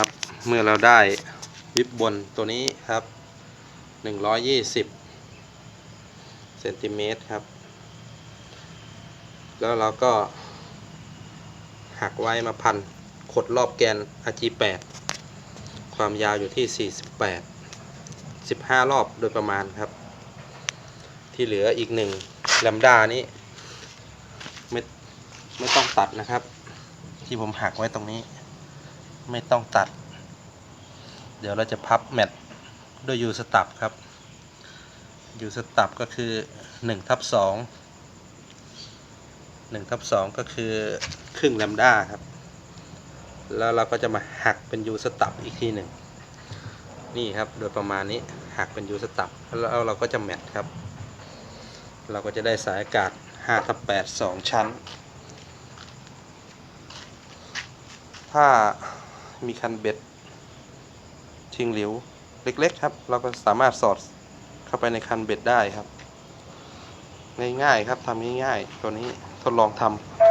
ครับ เมื่อเราได้วิบบนตัวนี้ครับ 120เซนติเมตรครับ แล้วเราก็ หักไว้มาพันขดรอบแกน RG8 ความยาวอยู่ที่ 48 15 รอบโดยประมาณครับ ที่เหลืออีกหนึ่งแลมด้านี้ไม่ไม่ต้องตัดนะครับ ที่ผมหักไว้ตรงนี้ ไม่ต้องตัด เดี๋ยวเราจะพับแมทด้วยยูสตับครับยูสตับก็คือ1ทับ2 1ทับ2ก็คือครึ่งแลมด้าครับ แล้วเราก็จะมาหักเป็นยูสตับอีกทีหนึ่งนี่ครับโดยประมาณนี้หักเป็นยูสตับแล้วเราก็จะแมทครับ เราก็จะได้สายอากาศ5ทับ8 2 ชั้น ถ้า มีคันเบ็ด ชิงหลิว เล็กๆครับ เราก็สามารถสอดเข้าไปในคันเบ็ดได้ครับ ง่ายๆครับทำง่ายๆ ตัวนี้ทดลองทำ